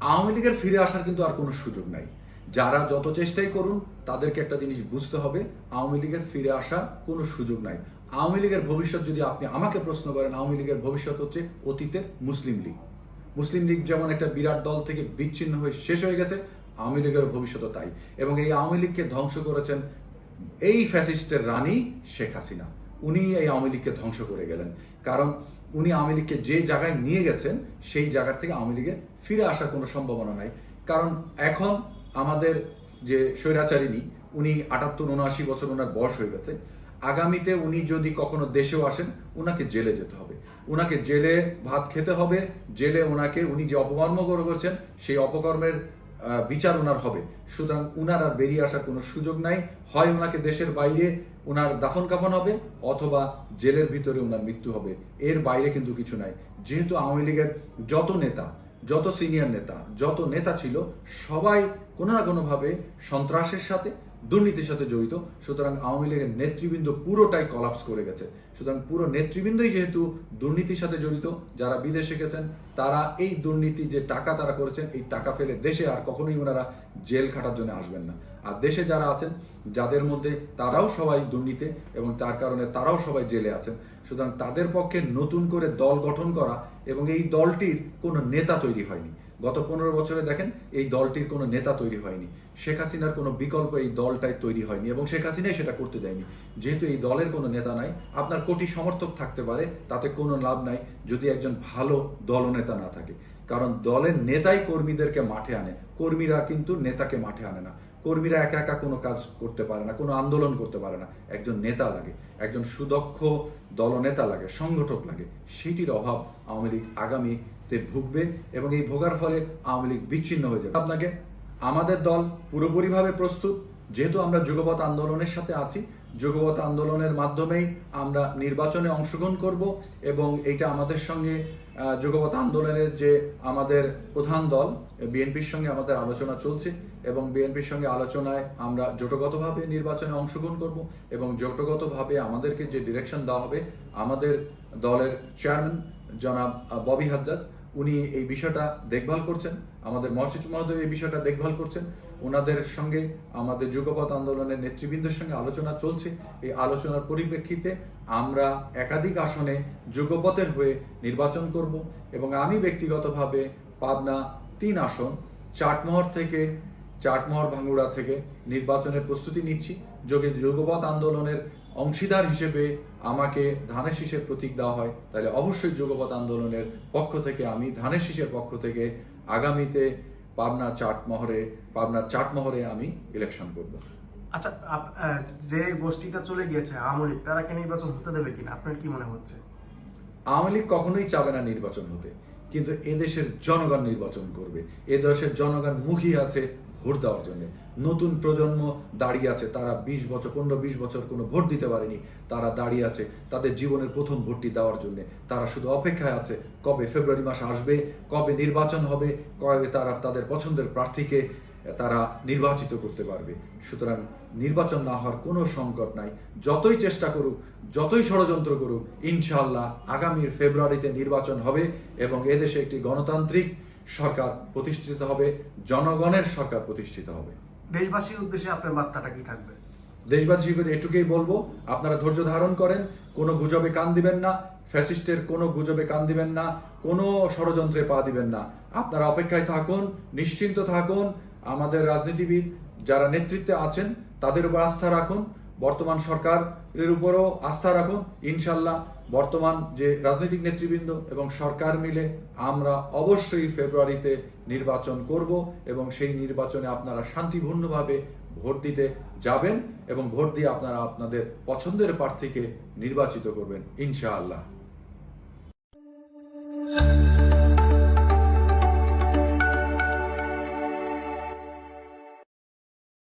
আওয়ামী লীগের ফিরে আসার কিন্তু আর কোনো সুযোগ নাই। যারা যত চেষ্টাই করুন, তাদেরকে একটা জিনিস বুঝতে হবে, আওয়ামী লীগের ফিরে আসার কোনো সুযোগ নাই। আওয়ামী লীগের ভবিষ্যৎ যদি আপনি আমাকে প্রশ্ন করেন, আওয়ামী লীগের ভবিষ্যৎ হচ্ছে অতীতের মুসলিম লীগ। মুসলিম লীগ যেমন একটা বিরাট দল থেকে বিচ্ছিন্ন হয়ে শেষ হয়ে গেছে, আওয়ামী লীগের ভবিষ্যৎ তাই। এবং এই আওয়ামী লীগকে ধ্বংস করেছেন এই ফ্যাসিস্টের রানী শেখ হাসিনা। উনি এই আওয়ামী লীগকে ধ্বংস করে গেলেন। কারণ উনি আওয়ামী লীগকে যে জায়গায় নিয়ে গেছেন, সেই জায়গা থেকে আওয়ামী লীগের ফিরে আসার কোনো সম্ভাবনা নাই। কারণ এখন আমাদের যে স্বৈরাচারিণী, উনি আটাত্তর, উনআশি বছর ওনার বয়স হয়ে গেছে। আগামীতে উনি যদি কখনো দেশেও আসেন ওনাকে জেলে যেতে হবে। ওনাকে জেলে ভাত খেতে হবে, জেলে ওনাকে উনি যে অপকর্ম করে করছেন সেই অপকর্মের বিচার ওনার হবে। সুতরাং উনার আর বেরিয়ে আসার কোনো সুযোগ নাই। হয় ওনাকে দেশের বাইরে ওনার দাফন কাফন হবে, অথবা জেলের ভিতরে ওনার মৃত্যু হবে। এর বাইরে কিন্তু কিছু নাই। যেহেতু আওয়ামী লীগের যত নেতা, যত সিনিয়র নেতা, যত নেতা ছিল, সবাই কোনো না কোনোভাবে সন্ত্রাসের সাথে দুর্নীতির সাথে জড়িত, সুতরাং আওয়ামী লীগের নেতৃবৃন্দ পুরোটাই কলাপস করে গেছে। সুতরাং পুরো নেতৃবৃন্দই যেহেতু দুর্নীতির সাথে জড়িত, যারা বিদেশে গেছেন, তারা এই দুর্নীতি যে টাকা তারা করেছেন, এই টাকা ফেলে দেশে আর কখনোই ওনারা জেল খাটার জন্য আসবেন না। আর দেশে যারা আছেন, যাদের মধ্যে তারাও সবাই দুর্নীতি এবং তার কারণে তারাও সবাই জেলে আছেন সুতরাং তাদের পক্ষে নতুন করে দল গঠন করা এবং এই দলটির কোনো নেতা তৈরি হয়নি। গত পনেরো বছরে দেখেন, এই দলটির কোনো নেতা তৈরি হয়নি। শেখ হাসিনার কোনো বিকল্প এই দলটাই তৈরি হয়নি এবং শেখ হাসিনাই সেটা করতে দেয়নি। যেহেতু এই দলের কোনো নেতা নাই, আপনার কোটি সমর্থক থাকতে পারে, তাতে কোনো লাভ নাই যদি একজন ভালো দলনেতা না থাকে। কারণ দলের নেতাই কর্মীদেরকে মাঠে আনে। কর্মীরা কিন্তু নেতাকে মাঠে আনে না। কর্মীরা একা একা কোনো কাজ করতে পারে না, কোনো আন্দোলন করতে পারে না। একজন নেতা লাগে, একজন সুদক্ষ দলনেতা লাগে, সংগঠক লাগে। সেটির অভাব আওয়ামী লীগ আগামীতে ভুগবে এবং এই ভোগার ফলে আওয়ামী লীগ বিচ্ছিন্ন হয়ে যাবে। আপনাকে, আমাদের দল পুরোপুরিভাবে প্রস্তুত। যেহেতু আমরা যুগপথ আন্দোলনের সাথে আছি যুগপৎ আন্দোলনের মাধ্যমেই আমরা নির্বাচনে অংশগ্রহণ করব এবং এটা আমাদের সঙ্গে যুগপৎ আন্দোলনের যে আমাদের প্রধান দল, বিএনপির সঙ্গে আমাদের আলোচনা চলছে এবং বিএনপির সঙ্গে আলোচনায় আমরা জোটগতভাবে নির্বাচনে অংশগ্রহণ করব এবং জোটগতভাবে আমাদেরকে যে ডিরেকশন দেওয়া হবে, আমাদের দলের চেয়ারম্যান জনাব ববি হাজ্জাজ উনি এই বিষয়টা দেখভাল করছেন, আমাদের মসজিদ মহোদয় এই বিষয়টা দেখভাল করছেন ওনাদের সঙ্গে আমাদের যুগপৎ আন্দোলনের নেতৃবৃন্দের সঙ্গে আলোচনা চলছে। এই আলোচনার পরিপ্রেক্ষিতে আমরা একাধিক আসনে যুগপথের হয়ে নির্বাচন করব এবং আমি ব্যক্তিগতভাবে পাবনা তিন আসন, চাটমোহর থেকে, চাটমোহর ভাঙ্গুড়া থেকে নির্বাচনের প্রস্তুতি নিচ্ছি। যোগে যুগপৎ আন্দোলনের অংশীদার হিসেবে আমাকে ধানের শীষের প্রতীক দেওয়া হয় তাহলে অবশ্যই যুগপৎ আন্দোলনের পক্ষ থেকে আমি ধানের শীষের পক্ষ থেকে আগামীতে পাবনা চাটমহরে পাবনা চাটমহরে আমি ইলেকশন করব। আচ্ছা যে গোষ্ঠীটা চলে গিয়েছে আওয়ামী লীগ তারা কি নির্বাচন হতে দেবে কিনা? আপনার কি মনে হচ্ছে? আওয়ামী লীগ কখনোই চাবে না নির্বাচন হতে কিন্তু এদেশের জনগণ নির্বাচন করবে। এ দেশের জনগণ মুখী আছে ভোট দেওয়ার জন্য। নতুন প্রজন্ম দাঁড়িয়ে আছে, তারা বিশ বছর, পনেরো, বিশ বছর কোনো ভোট দিতে পারেনি। তারা দাঁড়িয়ে আছে তাদের জীবনের প্রথম ভোটটি দেওয়ার জন্য। তারা শুধু অপেক্ষায় আছে কবে ফেব্রুয়ারি মাস আসবে, কবে নির্বাচন হবে, কবে তারা তাদের পছন্দের প্রার্থীকে তারা নির্বাচিত করতে পারবে। সুতরাং নির্বাচন না হওয়ার কোনো সংকট নাই। যতই চেষ্টা করুক, যতই ষড়যন্ত্র করুক ইনশাল্লাহ আগামীর ফেব্রুয়ারিতে নির্বাচন হবে এবং এদেশে একটি গণতান্ত্রিক সরকার প্রতিষ্ঠিত হবে জনগণের সরকার প্রতিষ্ঠিত হবে। দেশবাসীর উদ্দেশ্যে আপনার বার্তাটা কি থাকবে? দেশবাসী করে এটুকুই বলব আপনারা ধৈর্য ধারণ করেন কোনো গুজবে কান দিবেন না ফ্যাসিস্টের কোনো গুজবে কান দিবেন না কোনো ষড়যন্ত্রে পা দিবেন না। আপনারা অপেক্ষায় থাকুন নিশ্চিন্ত থাকুন আমাদের রাজনীতিবিদ যারা নেতৃত্বে আছেন তাদের উপর আস্থা রাখুন বর্তমান সরকারের উপরও আস্থা রাখুন। ইনশাল্লাহ বর্তমান যে রাজনৈতিক নেতৃবৃন্দ এবং সরকার মিলে আমরা অবশ্যই ফেব্রুয়ারিতে নির্বাচন করব এবং সেই নির্বাচনে আপনারা শান্তিপূর্ণভাবে ভোট দিতে যাবেন এবং ভোট দিয়ে আপনারা আপনাদের পছন্দের প্রার্থীকে নির্বাচিত করবেন, ইনশাআল্লাহ।